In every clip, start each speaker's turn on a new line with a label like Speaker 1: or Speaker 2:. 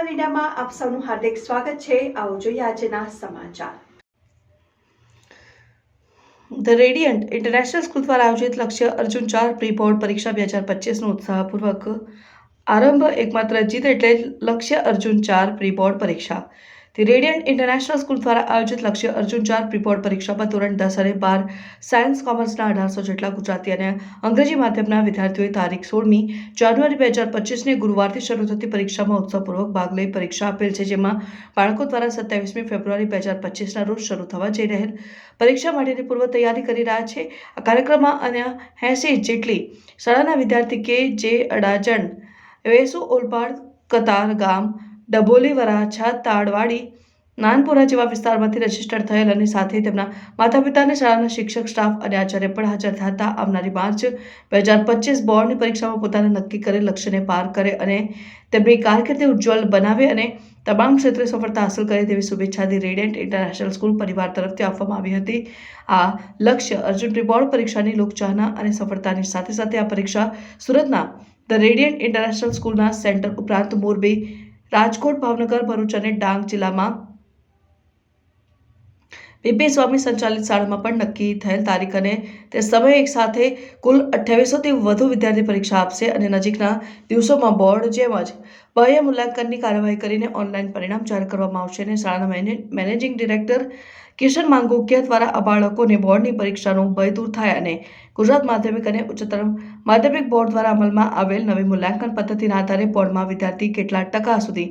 Speaker 1: One ઇન્ડિયામાં આપ સૌનું હાર્દિક સ્વાગત છે. આવો જોઈએ આજના સમાચાર. ધ રેડિયન્ટ ઇન્ટરનેશનલ સ્કૂલ દ્વારા આયોજિત લક્ષ્ય અર્જુન ચાર પ્રી બોર્ડ પરીક્ષા બે હજાર પચીસનો ઉત્સાહપૂર્વક આરંભ. એકમાત્ર જીત એટલે લક્ષ્ય અર્જુન ચાર પ્રી બોર્ડ પરીક્ષા. ધી રેડિયન્ટ ઇન્ટરનેશનલ સ્કૂલ દ્વારા આયોજિત લક્ષ્ય અર્જુન ચાર પ્રીપોર્ડ પરીક્ષામાં ધોરણ દસ અને બાર સાયન્સ કોમર્સના અઢારસો જેટલા ગુજરાતી અને અંગ્રેજી માધ્યમના વિદ્યાર્થીઓએ તારીખ સોળમી જાન્યુઆરી બે હજાર પચીસને ગુરુવારથી શરૂ થતી પરીક્ષામાં ઉત્સાહપૂર્વક ભાગ લઈ પરીક્ષા આપેલ છે, જેમાં બાળકો દ્વારા સત્યાવીસમી ફેબ્રુઆરી બે હજાર પચીસના રોજ શરૂ થવા જઈ રહેલ પરીક્ષા માટેની પૂર્વ તૈયારી કરી રહ્યા છે. આ કાર્યક્રમમાં અન્ય એંસી જેટલી શાળાના વિદ્યાર્થી કે જે અડાજણ, વેસુ ઓલપાડ કતાર ગામ ડભોલી વરાછા, તાડવાડી નાનપુરા જેવા વિસ્તારમાંથી રજિસ્ટર થયેલ અને સાથે તેમના માતા પિતાને શાળાના શિક્ષક, સ્ટાફ અને આચાર્ય પણ હાજર થતા આવનારી માર્ચ બે હજાર પચીસ બોર્ડની પરીક્ષામાં પોતાના નક્કી કરેલ લક્ષ્યને પાર કરે અને તેમની કારકિર્દી ઉજ્જવલ બનાવે અને તમામ ક્ષેત્રે સફળતા હાંસલ કરે તેવી શુભેચ્છાથી રેડિયન્ટ ઇન્ટરનેશનલ સ્કૂલ પરિવાર તરફથી આપવામાં આવી હતી. આ લક્ષ્ય અર્જુન બોર્ડ પરીક્ષાની લોકચાહના અને સફળતાની સાથે સાથે આ પરીક્ષા સુરતના ધ રેડિયન્ટ ઇન્ટરનેશનલ સ્કૂલના સેન્ટર ઉપરાંત મોરબી, રાજકોટ, ભાવનગર, ભરૂચ અને ડાંગ જિલ્લામાં પીપી સ્વામી સંચાલિત શાળામાં પણ નક્કી થયેલ તારીખ અને તે સમયે એક સાથે કુલ અઠ્યાવીસોથી વધુ વિદ્યાર્થી પરીક્ષા આપશે અને નજીકના દિવસોમાં બોર્ડ જેમ જ બાહ્ય મૂલ્યાંકનની કાર્યવાહી કરીને ઓનલાઈન પરિણામ જાહેર કરવામાં આવશે અને શાળાના મેને- મેનેજિંગ ડિરેક્ટર કિશન માંગુકિયા દ્વારા આ બાળકોને બોર્ડની પરીક્ષાનો ભય દૂર થાય અને ગુજરાત માધ્યમિક અને ઉચ્ચતર માધ્યમિક બોર્ડ દ્વારા અમલમાં આવેલ નવી મૂલ્યાંકન પદ્ધતિના આધારે બોર્ડમાં વિદ્યાર્થી કેટલા ટકા સુધી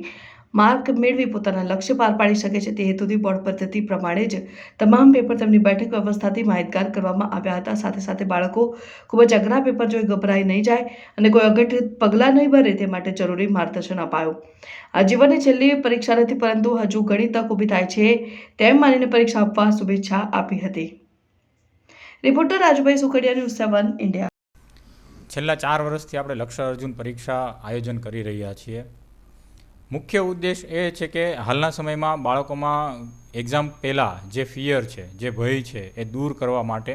Speaker 1: માર્ક મેળવી પોતાના લક્ષ્ય પાર પાડી શકે છે તે હેતુથી બોર્ડ પદ્ધતિ પ્રમાણે જ તમામ પેપર તેમની બેઠક વ્યવસ્થાથી માહિતગાર કરવામાં આવ્યા હતા. સાથે સાથે બાળકો ખૂબ જ અઘરા પેપર જોઈ ગભરાઈ નહીં જાય અને કોઈ અઘટિત પગલાં નહીં ભરે તે માટે જરૂરી માર્ગદર્શન અપાયું. આ જીવનની છેલ્લી પરીક્ષા નથી, પરંતુ હજુ ઘણી તક ઊભી થાય છે તેમ માનીને પરીક્ષા આપવા શુભેચ્છા આપી હતી. Reporter Rajubhai Sukhadia, news seven India.
Speaker 2: છેલ્લા ચાર વર્ષથી આપણે લક્ષ્ય અર્જુન પરીક્ષા આયોજન કરી રહ્યા છીએ. મુખ્ય ઉદ્દેશ એ છે કે હાલના સમયમાં બાળકોમાં એક્ઝામ પહેલાં જે ફિયર છે, જે ભય છે એ દૂર કરવા માટે.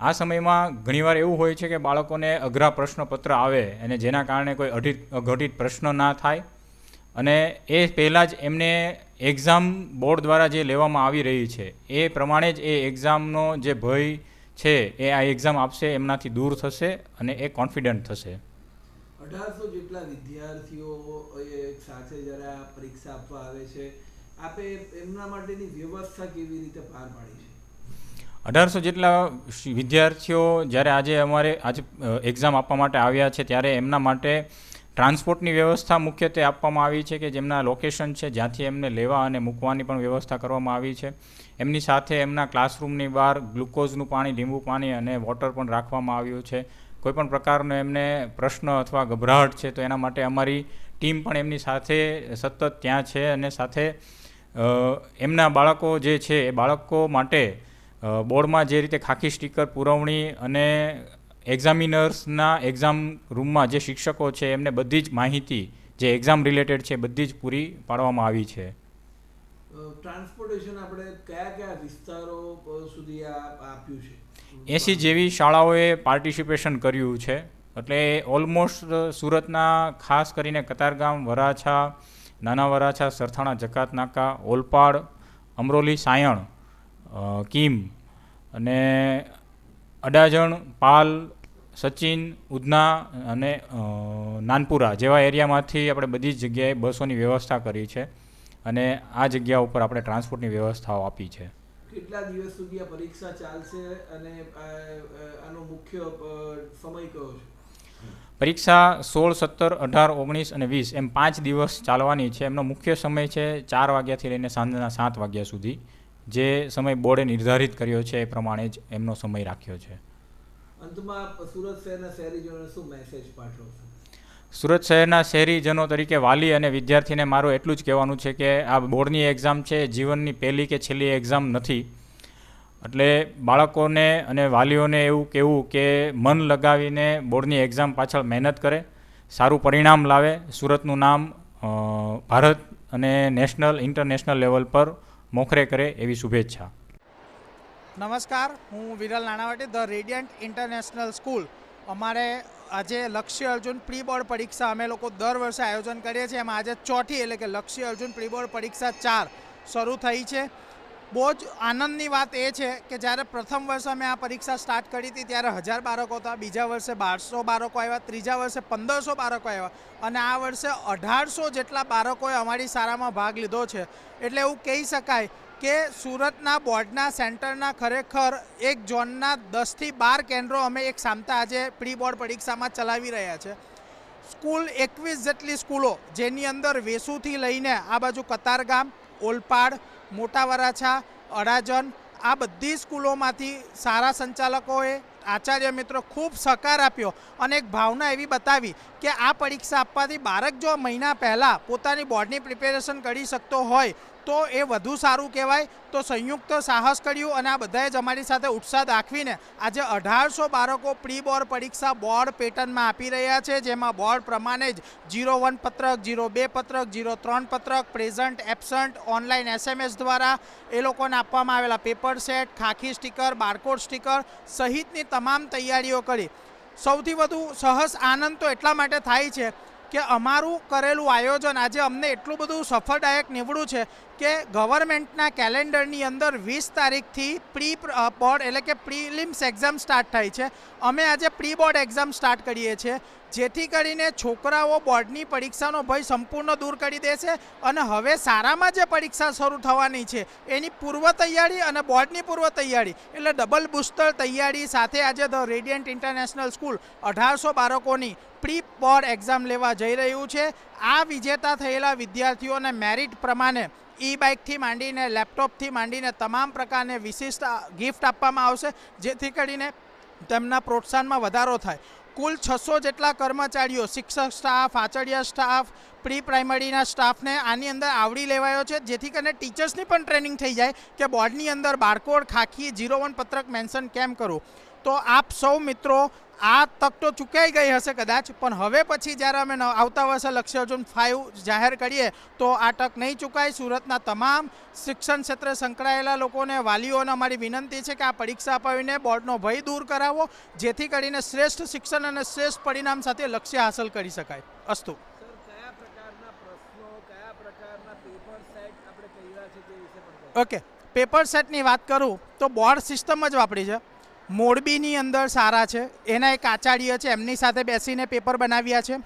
Speaker 2: આ સમયમાં ઘણીવાર એવું હોય છે કે બાળકોને અઘરા પ્રશ્નપત્ર આવે અને જેના કારણે કોઈ અઢિત, અઘટિત પ્રશ્ન ના થાય અને એ પહેલાં જ એમને એક્ઝામ બોર્ડ દ્વારા જે લેવામાં આવી રહી છે, એ પ્રમાણે જ એ એક્ઝામનો જે ભય છે એ આ એક્ઝામ આપશે, એમનાથી દૂર થશે અને એ કોન્ફિડન્ટ થશે.
Speaker 3: અઢારસો જેટલા વિદ્યાર્થીઓ સાથે જ્યારે આ પરીક્ષા આપવા આવે છે. આપે એમના માટેની વ્યવસ્થા કેવી રીતે પાર પાડી છે?
Speaker 2: અઢારસો જેટલા વિદ્યાર્થીઓ જ્યારે આજે અમારે આજે એક્ઝામ આપવા માટે આવ્યા છે, ત્યારે એમના માટે ટ્રાન્સપોર્ટની વ્યવસ્થા મુખ્યત્વે આપવામાં આવી છે કે જેમના લોકેશન છે, જ્યાંથી એમને લેવા અને મૂકવાની પણ વ્યવસ્થા કરવામાં આવી છે. એમની સાથે એમના ક્લાસરૂમની બહાર ગ્લુકોઝનું પાણી, લીંબુ પાણી અને વોટર પણ રાખવામાં આવ્યું છે. કોઈપણ પ્રકારનો એમને પ્રશ્ન અથવા ગભરાહટ છે, તો એના માટે અમારી ટીમ પણ એમની સાથે સતત ત્યાં છે અને સાથે એમના બાળકો જે છે, એ બાળકો માટે બોર્ડમાં જે રીતે ખાખી સ્ટીકર પુરવણી અને એક્ઝામિનર્સના એક્ઝામ રૂમમાં જે શિક્ષકો છે, એમને બધી જ માહિતી, જે એક્ઝામ રિલેટેડ છે, બધી જ પૂરી પાડવામાં આવી છે.
Speaker 3: ટ્રાન્સપોર્ટેશન આપણે કયા કયા વિસ્તારો સુધી આપ્યું છે?
Speaker 2: એંસી જેવી શાળાઓએ પાર્ટિસિપેશન કર્યું છે. એટલે ઓલમોસ્ટ સુરતના ખાસ કરીને કતારગામ, વરાછા, નાના વરાછા, સરથાણા, જકાતનાકા, ઓલપાડ, અમરોલી, સાયણ કિમ અને અડાજણ, પાલ, સચિન, ઉધના અને નાનપુરા જેવા એરિયામાંથી આપણે બધી જ જગ્યાએ બસોની વ્યવસ્થા કરી છે અને આ જગ્યા ઉપર આપણે ટ્રાન્સપોર્ટની વ્યવસ્થાઓ આપી છે.
Speaker 3: કેટલા દિવસ સુધી આ પરીક્ષા ચાલશે અને આનો મુખ્ય સમય કયો છે?
Speaker 2: પરીક્ષા સોળ સત્તર અઢાર ઓગણીસ અને વીસ એમ પાંચ દિવસ ચાલવાની છે. એમનો મુખ્ય સમય છે ચાર વાગ્યાથી લઈને સાંજના સાત વાગ્યા સુધી. જે સમય બોર્ડે નિર્ધારિત કર્યો છે એ પ્રમાણે જ એમનો સમય રાખ્યો છે.
Speaker 3: અંતમાં સુરત શહેરના શહેરીજનોને શું મેસેજ પાઠવશો
Speaker 2: સુરત શહેરના શહેરીજનો તરીકે વાલી અને વિદ્યાર્થીને મારું એટલું જ કહેવાનું છે કે આ બોર્ડની એક્ઝામ છે, જીવનની પહેલી કે છેલ્લી એક્ઝામ નથી. એટલે બાળકોને અને વાલીઓને એવું કહેવું કે મન લગાવીને બોર્ડની એક્ઝામ પાછળ મહેનત કરે, સારું પરિણામ લાવે. સુરતનું નામ ભારત અને નેશનલ, ઇન્ટરનેશનલ લેવલ પર મોખરે કરે એવી શુભેચ્છા.
Speaker 4: નમસ્કાર, હું Viral Nanavati, the Radiant International School. અમારે આજે લક્ષ્ય અર્જુન પ્રી બોર્ડ પરીક્ષા અમે લોકો દર વર્ષે આયોજન કરીએ છીએ. એમાં આજે ચોથી એટલે કે લક્ષ્ય અર્જુન પ્રી બોર્ડ પરીક્ષા ચાર શરૂ થઈ છે. બહુ જ આનંદની વાત એ છે કે જ્યારે પ્રથમ વર્ષે અમે આ પરીક્ષા સ્ટાર્ટ કરી હતી ત્યારે હજાર બાળકો હતા, બીજા વર્ષે બારસો બાળકો આવ્યા, ત્રીજા વર્ષે પંદરસો બાળકો આવ્યા અને આ વર્ષે અઢારસો જેટલા બાળકોએ અમારી શાળામાં ભાગ લીધો છે. એટલે એવું કહી શકાય કે સુરતના બોર્ડના સેન્ટરના ખરેખર એક ઝોનના દસથી બાર કેન્દ્રો અમે એક સામતા આજે પ્રી બોર્ડ પરીક્ષામાં ચલાવી રહ્યા છે. સ્કૂલ એકવીસ જેટલી સ્કૂલો જેની અંદર વેસુથી લઈને આ બાજુ કતારગામ, ઓલપાડ મોટા વરાછા અડાજન આ બધી સ્કૂલોમાંથી સારા સંચાલકોએ, આચાર્ય મિત્રો ખૂબ સહકાર આપ્યો અને એક ભાવના એવી બતાવી કે આ પરીક્ષા આપવાથી બાળક જો મહિના પહેલાં પોતાની બોર્ડની પ્રિપેરેશન કરી શકતો હોય તો એ વધુ સારું કહેવાય. તો સંયુક્ત સાહસ કર્યું અને આ બધાએ જ અમારી સાથે ઉત્સાહ દાખવીને આજે અઢારસો બાળકો પ્રી બોર્ડ પરીક્ષા બોર્ડ પેટર્નમાં આપી રહ્યા છે. જેમાં બોર્ડ પ્રમાણે જ જીરો વન પત્રક જીરો બે પત્રક જીરો ત્રણ પત્રક, પ્રેઝન્ટ, એબસન્ટ, ઓનલાઈન એસએમએસ દ્વારા એ લોકોને આપવામાં આવેલા પેપર સેટ, ખાખી સ્ટીકર, બારકોડ સ્ટીકર સહિતની તમામ તૈયારીઓ કરી. સૌથી વધુ સહસ આનંદ તો એટલા માટે થાય છે કે અમારું કરેલું આયોજન આજે અમને એટલું બધું સફળદાયક નીવડ્યું છે કે ગવર્મેન્ટના કેલેન્ડરની અંદર વીસ તારીખથી પ્રી બોર્ડ એટલે કે પ્રીલિમ્સ એક્ઝામ સ્ટાર્ટ થાય છે. અમે આજે પ્રી બોર્ડ એક્ઝામ સ્ટાર્ટ કરીએ છીએ. જેથી કરીને છોકરાઓ બોર્ડની પરીક્ષાનો ભય સંપૂર્ણ દૂર કરી દેશે અને હવે શાળામાં જે પરીક્ષા શરૂ થવાની છે, એની પૂર્વ તૈયારી અને બોર્ડની પૂર્વ તૈયારી, એટલે ડબલ બુસ્ટર તૈયારી સાથે આજે ધ રેડિયન્ટ ઇન્ટરનેશનલ સ્કૂલ અઢારસો બાળકોની પ્રી બોર્ડ એક્ઝામ લેવા જઈ રહ્યું છે. આ વિજેતા થયેલા વિદ્યાર્થીઓને મેરિટ પ્રમાણે ઈ બાઇકથી માંડીને લેપટોપથી માંડીને તમામ પ્રકારની વિશિષ્ટ ગિફ્ટ આપવામાં આવશે, જેથી કરીને તેમના પ્રોત્સાહનમાં વધારો થાય. કુલ છસો જેટલા કર્મચારીઓ શિક્ષક સ્ટાફ આચાર્ય સ્ટાફ પ્રી પ્રાઇમરીના સ્ટાફને આની અંદર આવડી લેવાયો છે, જેથી કરીને ટીચર્સની પણ ટ્રેનિંગ થઈ જાય કે બોર્ડની અંદર બારકોડ, ખાખી જીરો વન પત્રક મેન્શન કેમ કરવું તો આપ સૌ મિત્રો, આ તક તો ચૂકાઈ ગઈ હશે કદાચ, પણ હવે પછી જ્યારે અમે આવતા વર્ષે લક્ષ્ય અર્જુન ફાઇવ જાહેર કરીએ, તો આ તક નહીં ચૂકાય. સુરતના તમામ શિક્ષણ ક્ષેત્રે સંકળાયેલા લોકોને, વાલીઓને અમારી વિનંતી છે કે આ પરીક્ષા અપાવીને બોર્ડનો ભય દૂર કરાવો, જેથી કરીને શ્રેષ્ઠ શિક્ષણ અને શ્રેષ્ઠ પરિણામ સાથે લક્ષ્ય હાંસલ કરી શકાય. અસ્તુ
Speaker 3: સર કયા પ્રકારના પ્રશ્નો કયા પ્રકારના પેપર સેટ આપણે કર્યા છે તે વિશે પણ કહો
Speaker 4: ઓકે, પેપર સેટની વાત કરું તો બોર્ડ સિસ્ટમ જ વાપરી છે. મોરબીની અંદર સારા છે. એના એક આચાર્ય છે, એમની સાથે બેસીને પેપર બનાવ્યા છે.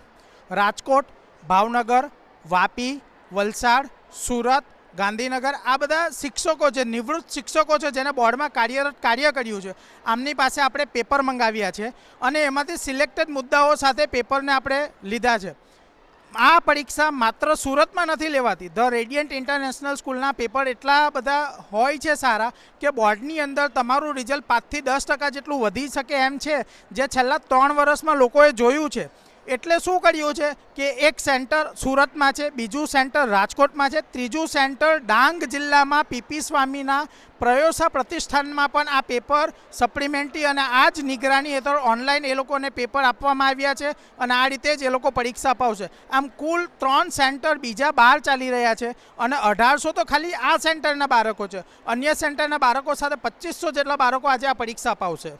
Speaker 4: રાજકોટ, ભાવનગર, વાપી, વલસાડ, સુરત, ગાંધીનગર, આ બધા શિક્ષકો છે, નિવૃત્ત શિક્ષકો છે, જેને બોર્ડમાં કાર્યરત કાર્ય કર્યું છે. આમની પાસે આપણે પેપર મંગાવ્યા છે અને એમાંથી સિલેક્ટેડ મુદ્દાઓ સાથે પેપરને આપણે લીધા છે. આ પરીક્ષા માત્ર સુરતમાં નથી લેવાતી. ધ રેડિયન્ટ ઇન્ટરનેશનલ સ્કૂલના પેપર એટલા બધા હોય છે સારા કે બોર્ડની અંદર તમારું રિઝલ્ટ પાંચથી દસ ટકા જેટલું વધી શકે એમ છે, જે છેલ્લા ત્રણ વર્ષમાં લોકોએ જોયું છે. એટલે શું કર્યું છે કે એક સેન્ટર સુરતમાં છે, બીજું સેન્ટર રાજકોટમાં છે, ત્રીજું સેન્ટર ડાંગ જિલ્લામાં પીપી સ્વામીના પ્રયોસા પ્રતિષ્ઠાનમાં પણ આ પેપર સપ્લિમેન્ટરી અને આ જ નિગરાની હેઠળ ઓનલાઈન એ લોકોને પેપર આપવામાં આવ્યા છે અને આ રીતે જ એ લોકો પરીક્ષા અપાવશે. આમ કુલ ત્રણ સેન્ટર બીજા બહાર ચાલી રહ્યા છે અને અઢારસો તો ખાલી આ સેન્ટરના બાળકો છે. અન્ય સેન્ટરના બાળકો સાથે પચીસો જેટલા બાળકો આજે આ પરીક્ષા અપાવશે.